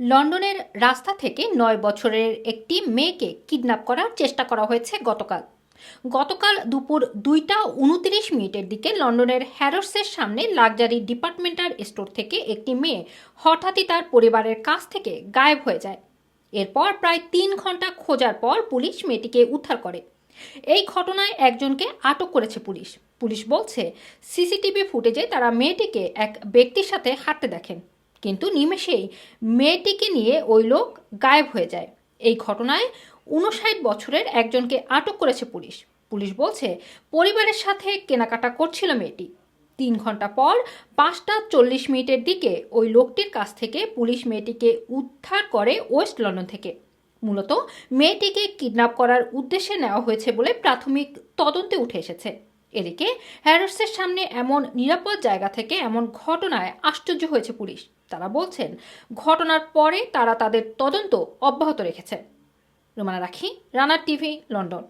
লন্ডনের রাস্তা থেকে নয় বছরের একটি মেয়েকে কিডন্যাপ করার চেষ্টা করা হয়েছে গতকাল। গতকাল দুপুর দুইটা উনত্রিশ মিনিটের দিকে লন্ডনের হ্যারোসের সামনে লাক্সারি ডিপার্টমেন্টাল স্টোর থেকে একটি মেয়ে হঠাৎই তার পরিবারের কাছ থেকে গায়েব হয়ে যায়। এরপর প্রায় তিন ঘণ্টা খোঁজার পর পুলিশ মেয়েটিকে উদ্ধার করে। এই ঘটনায় একজনকে আটক করেছে পুলিশ। পুলিশ বলছে, সিসিটিভি ফুটেজে তারা মেয়েটিকে এক ব্যক্তির সাথে হাঁটতে দেখেন। কিন্তু নিমেষেই মেয়েটিকে নিয়ে ওই লোক গায়েব হয়ে যায়। এই ঘটনায় উনষাট বছরের একজনকে আটক করেছে পুলিশ। পুলিশ বলছে, পরিবারের সাথে কেনাকাটা করছিল মেয়েটি। তিন ঘণ্টা পর পাঁচটা চল্লিশ মিনিটের দিকে ওই লোকটির কাছ থেকে পুলিশ মেয়েটিকে উদ্ধার করে ওয়েস্ট লন্ডন থেকে। মূলত মেয়েটিকে কিডন্যাপ করার উদ্দেশ্যে নেওয়া হয়েছে বলে প্রাথমিক তদন্তে উঠে এসেছে। এদিকে হ্যারসের সামনে এমন নিরাপদ জায়গা থেকে এমন ঘটনায় আশ্চর্য হয়েছে পুলিশ। তারা বলছেন, ঘটনার পরে তারা তাদের তদন্ত অব্যাহত রেখেছে। রোমানা রাখি, রানার টিভি, লন্ডন।